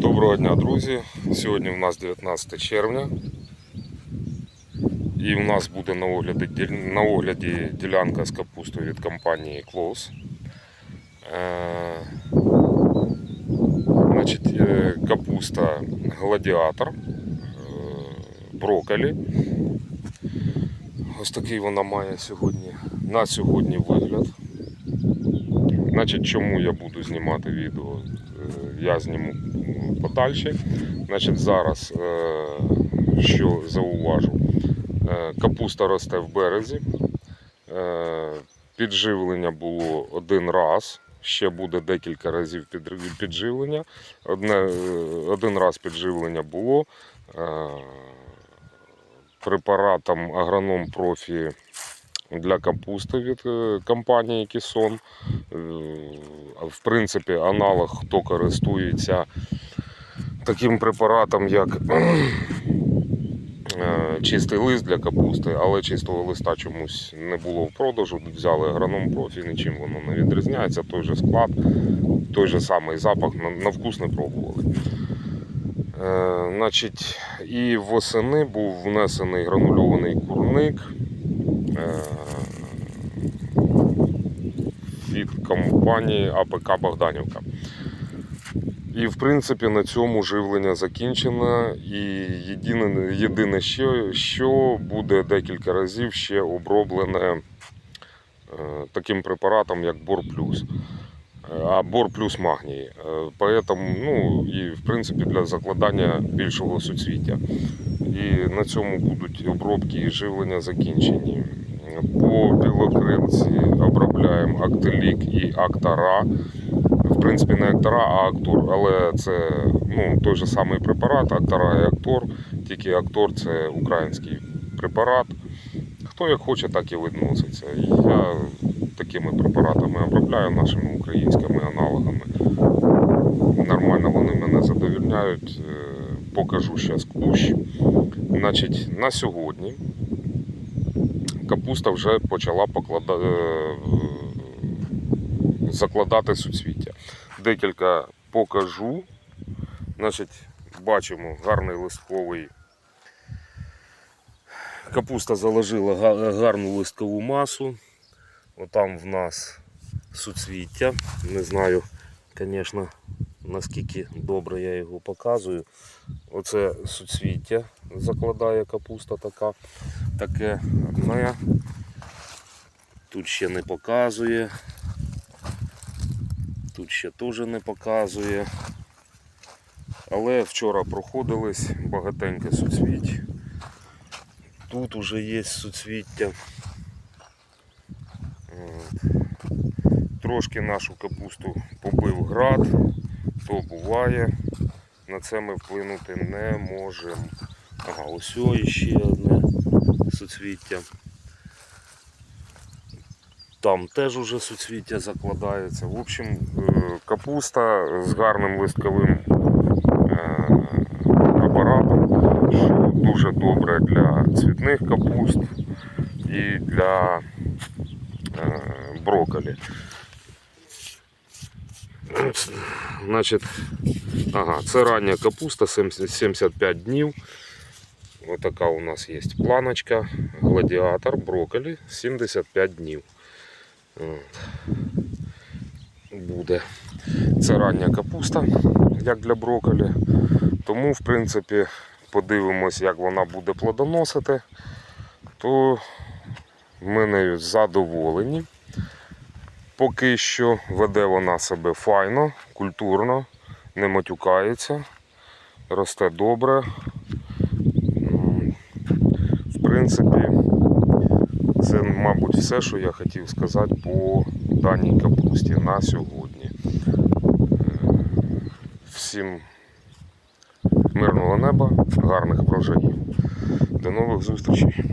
Доброго дня, друзі! Сьогодні у нас 19 червня. І у нас буде на огляді, на огляді ділянка з капустою від компанії Клоус. Е, е, капуста гладіатор, е, брокколі. Ось такий вона має сьогодні. На сьогодні вигляд. Значить, чому я буду знімати відео? Е, Я зніму подальше. Значить, зараз, е, що зауважу, Е, капуста росте в березі. Підживлення було один раз. Ще буде декілька разів підживлення. Одне, один раз підживлення було препаратом агроном профі для капусти від е, компанії Кісон. Е, В принципі, аналог, хто користується таким препаратом, як е, чистий лист для капусти, але чистого листа чомусь не було в продажу. Взяли агроном профі, нічим воно не відрізняється. Той же склад, той же самий запах, на, вкус не пробували. Значить, і восени був внесений гранульований курник. Е, від компанії АПК Богданівка. І в принципі на цьому живлення закінчено. І єдине, єдине що, що буде декілька разів ще оброблене е, таким препаратом, як Бор Плюс. Е, А Бор плюс магній. Е, Поэтому, ну і в принципі для закладання більшого суцвіття. І на цьому будуть обробки і живлення закінчені. По білокрилці обробляємо Актелік і Актара. В принципі, не Актара, а Актор, але це ну, той же самий препарат, Актара і Актор. Тільки Актор це український препарат. Хто як хоче, так і відноситься. Я такими препаратами обробляю нашими українськими аналогами. Нормально вони мене задовільняють. Е, Покажу зараз кущ. Значить, на сьогодні капуста вже почала поклада... е, закладати суцвіття. Декілька покажу. Значить, бачимо гарний листковий. Капуста заложила гарну листкову масу. Отам в нас суцвіття. Не знаю, звісно, наскільки добре я його показую. Оце суцвіття закладає капуста така. Таке одне. Тут ще не показує. Тут ще теж не показує. Але вчора проходились багатеньке суцвіть. Тут уже є суцвіття. Трошки нашу капусту побив град, то буває. На це ми вплинути не можемо. Ага, ось ще одне суцвіття. Там теж уже суцвіття закладається. В общем, е, капуста з гарним листковим е, апаратом, що дуже добре для цвітних капуст і для е, брокколі. Значить, ага, це рання капуста 75 днів. Ось така у нас є планочка. Гладіатор, брокколі 75 днів. От. Буде. Це рання капуста, як для брокколі. Тому, в принципі, подивимось, як вона буде плодоносити, то ми нею задоволені. Поки що веде вона себе файно, культурно, не матюкається, росте добре. Принципі, це, мабуть, все, що я хотів сказати по даній капусті на сьогодні. Е, Всім мирного неба, гарних врожаїв. До нових зустрічей.